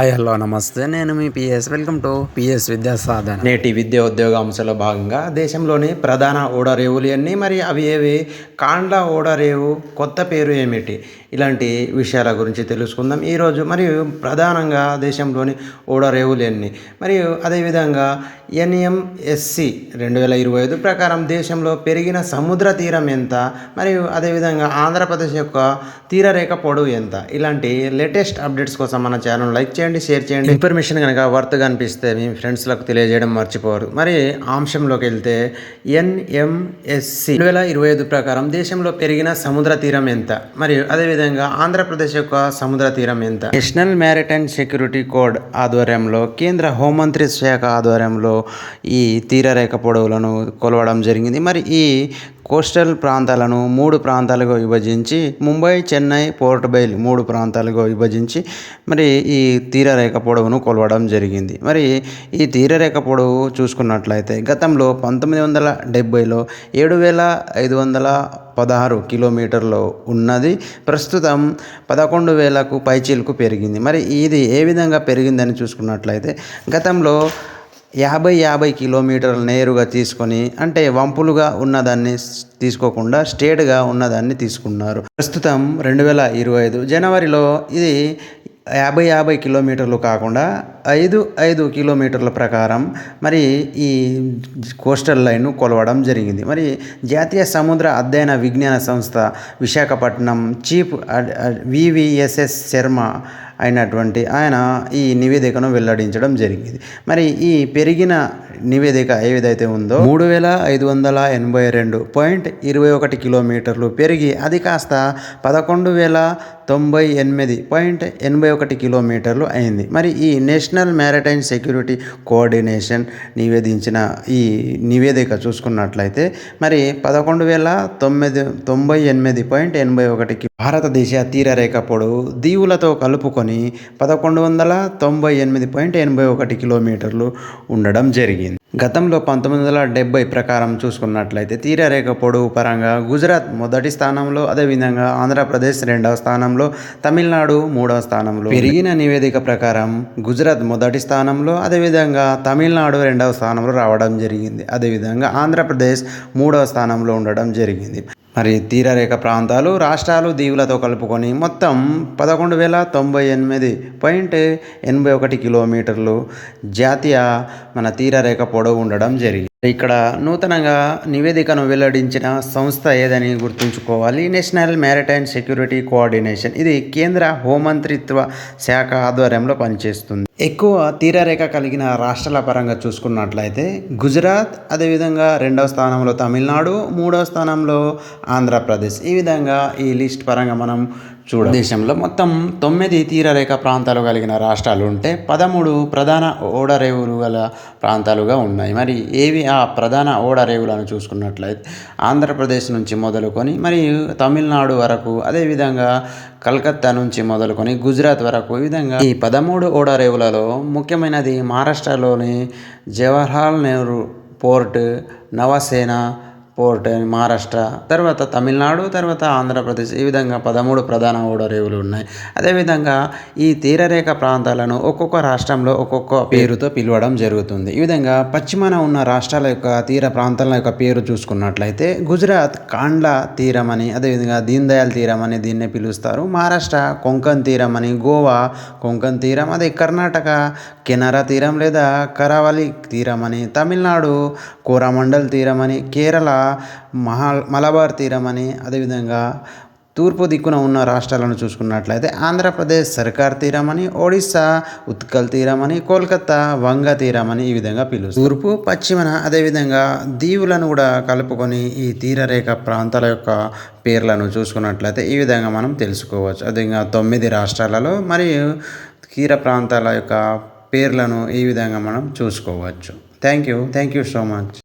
Hi hello నమస్తే. నేను మీ PS welcome to PS Vidya Sadhana నేటి విద్యా ఉద్యోగ అంశంలో భాగంగా దేశంలోని ప్రధాన ఓడరేవులు అన్నీ మరి అవి ఏవి? కాండ్ల ఓడరేవు కొత్త పేరు ఏమిటి? ఇలాంటి విషయాల గురించి తెలుసుకుందాం. ఈరోజు మరియు ప్రధానంగా దేశంలోని ఓడరేవులు ఎన్ని మరియు అదేవిధంగా ఎన్ఎంఎస్సి రెండు వేల ఇరవై ఐదు ప్రకారం దేశంలో పెరిగిన సముద్ర తీరం ఎంత మరియు అదేవిధంగా ఆంధ్రప్రదేశ్ యొక్క తీరరేఖ పొడవు ఎంత? ఇలాంటి లేటెస్ట్ అప్డేట్స్ కోసం మన ఛానల్ లైక్ చేయండి షేర్ చేయండి. ఇన్ఫర్మేషన్ కనుక వర్త్గా అనిపిస్తే మీ ఫ్రెండ్స్లకు తెలియజేయడం మర్చిపోరు. మరి అంశంలోకి వెళ్తే ఎన్ఎంఎస్సి రెండు వేల ఇరవై ఐదు ప్రకారం దేశంలో పెరిగిన సముద్ర తీరం ఎంత? మరియు అదేవిధంగా ఆంధ్రప్రదేశ్ యొక్క సముద్ర తీరం ఎంత? నేషనల్ మ్యారిటైమ్ సెక్యూరిటీ కోడ్ ఆధ్వర్యంలో కేంద్ర హోంమంత్రి శాఖ ఆధ్వర్యంలో ఈ తీరరేఖ పొడవులను కొలవడం జరిగింది. మరి ఈ కోస్టల్ ప్రాంతాలను మూడు ప్రాంతాలుగా విభజించి ముంబై చెన్నై పోర్ట్ బెయిల్ మూడు ప్రాంతాలుగా విభజించి మరి ఈ తీరరేఖ పొడవును కొలవడం జరిగింది. మరి ఈ తీరరేఖ పొడవు చూసుకున్నట్లయితే గతంలో పంతొమ్మిది వందల డెబ్బైలో ఏడు వేల ఐదు వందల పదహారు కిలోమీటర్లు ఉన్నది. ప్రస్తుతం పదకొండు వేలకు పైచీలకు పెరిగింది. మరి ఇది ఏ విధంగా పెరిగిందని చూసుకున్నట్లయితే గతంలో యాభై యాభై కిలోమీటర్లు నేరుగా తీసుకొని అంటే వంపులుగా ఉన్నదాన్ని తీసుకోకుండా స్టేట్గా ఉన్నదాన్ని తీసుకున్నారు. ప్రస్తుతం రెండు వేల ఇరవై ఐదు జనవరిలో ఇది యాభై యాభై కిలోమీటర్లు కాకుండా ఐదు ఐదు కిలోమీటర్ల ప్రకారం మరి ఈ కోస్టల్ లైన్ కొలవడం జరిగింది. మరి జాతీయ సముద్ర అధ్యయన విజ్ఞాన సంస్థ విశాఖపట్నం చీఫ్ వివిఎస్ఎస్ శర్మ అయినటువంటి ఆయన ఈ నివేదికను వెల్లడించడం జరిగింది. మరి ఈ పెరిగిన నివేదిక ఏదైతే ఉందో మూడు వేల ఐదు వందల ఎనభై రెండు పాయింట్ ఇరవై ఒకటి కిలోమీటర్లు పెరిగి అది కాస్త పదకొండు వేల తొంభై ఎనిమిది పాయింట్ ఎనభై ఒకటి కిలోమీటర్లు అయింది. మరి ఈ నేషనల్ మ్యారిటైమ్ సెక్యూరిటీ కోఆర్డినేషన్ నివేదించిన ఈ నివేదిక చూసుకున్నట్లయితే మరి పదకొండు వేల తొమ్మిది తొంభై ఎనిమిది పాయింట్ ఎనభై ఒకటికి భారతదేశ తీరరేఖ పొడవు దీవులతో కలుపుకొని పదకొండు వందల తొంభై ఎనిమిది పాయింట్ ఎనభై ఒకటి కిలోమీటర్లు ఉండడం జరిగింది. గతంలో పంతొమ్మిది వందల డెబ్బై ప్రకారం చూసుకున్నట్లయితే తీరరేఖ పొడవు పరంగా గుజరాత్ మొదటి స్థానంలో అదేవిధంగా ఆంధ్రప్రదేశ్ రెండవ స్థానంలో తమిళనాడు మూడవ స్థానంలో పెరిగిన నివేదిక ప్రకారం గుజరాత్ మొదటి స్థానంలో అదేవిధంగా తమిళనాడు రెండవ స్థానంలో రావడం జరిగింది. అదేవిధంగా ఆంధ్రప్రదేశ్ మూడవ స్థానంలో ఉండడం జరిగింది. మరి తీరరేఖ ప్రాంతాలు రాష్ట్రాలు దీవులతో కలుపుకొని మొత్తం పదకొండు వేల తొంభై ఎనిమిది పాయింట్ ఎనభై ఒకటి కిలోమీటర్లు జాతీయ మన తీరరేఖ పొడవు ఉండడం జరిగింది. ఇక్కడ నూతనంగా నివేదికను వెల్లడించిన సంస్థ ఏదని గుర్తుంచుకోవాలి. National maritime security coordination. ఇది కేంద్ర హోంమంత్రిత్వ శాఖ ఆధ్వర్యంలో పనిచేస్తుంది. ఎక్కువ తీరరేఖ కలిగిన రాష్ట్రాల పరంగా చూసుకున్నట్లయితే గుజరాత్ అదేవిధంగా రెండవ స్థానంలో తమిళనాడు మూడవ స్థానంలో ఆంధ్రప్రదేశ్. ఈ విధంగా ఈ లిస్ట్ పరంగా మనం చూడ దేశంలో మొత్తం తొమ్మిది తీరరేఖ ప్రాంతాలు కలిగిన రాష్ట్రాలు ఉంటే పదమూడు ప్రధాన ఓడరేవులు గల ప్రాంతాలుగా ఉన్నాయి. మరి ఏవి ఆ ప్రధాన ఓడరేవులను చూసుకున్నట్లయితే ఆంధ్రప్రదేశ్ నుంచి మొదలుకొని మరియు తమిళనాడు వరకు అదేవిధంగా కలకత్తా నుంచి మొదలుకొని గుజరాత్ వరకు ఈ విధంగా ఈ పదమూడు ఓడరేవుల ఓడరేవులలో ముఖ్యమైనది మహారాష్ట్రలోని జవహర్లాల్ నెహ్రూ పోర్ట్ నవసేన పోర్ట్ మహారాష్ట్ర తర్వాత తమిళనాడు తర్వాత ఆంధ్రప్రదేశ్ ఈ విధంగా పదమూడు ప్రధాన ఓడరేవులు ఉన్నాయి. అదేవిధంగా ఈ తీరరేఖ ప్రాంతాలను ఒక్కొక్క రాష్ట్రంలో ఒక్కొక్క పేరుతో పిలవడం జరుగుతుంది. ఈ విధంగా పశ్చిమాన ఉన్న రాష్ట్రాల యొక్క తీర ప్రాంతాల యొక్క పేరు చూసుకున్నట్లయితే గుజరాత్ కాండ్లా తీరం అని అదేవిధంగా దీన్ దయాల్ తీరం అని దీన్నే పిలుస్తారు. మహారాష్ట్ర కొంకన్ తీరం అని గోవా కొంకన్ తీరం అదే కర్ణాటక కెనరా తీరం లేదా కరావలి తీరం అని తమిళనాడు కోరమండల్ తీరం అని కేరళ మహా మలబార్ తీరం అని అదేవిధంగా తూర్పు దిక్కున ఉన్న రాష్ట్రాలను చూసుకున్నట్లయితే ఆంధ్రప్రదేశ్ సర్కార్ తీరం అని ఒడిస్సా ఉత్కల్ తీరం అని కోల్కతా వంగ తీరం అని ఈ విధంగా పిలుస్తారు. తూర్పు పశ్చిమన అదేవిధంగా దీవులను కూడా కలుపుకొని ఈ తీరరేఖ ప్రాంతాల యొక్క పేర్లను చూసుకున్నట్లయితే ఈ విధంగా మనం తెలుసుకోవచ్చు. అదేవిధంగా తొమ్మిది రాష్ట్రాలలో మరియు తీర ప్రాంతాల యొక్క పేర్లను ఈ విధంగా మనం చూసుకోవచ్చు. Thank you. Thank you so much.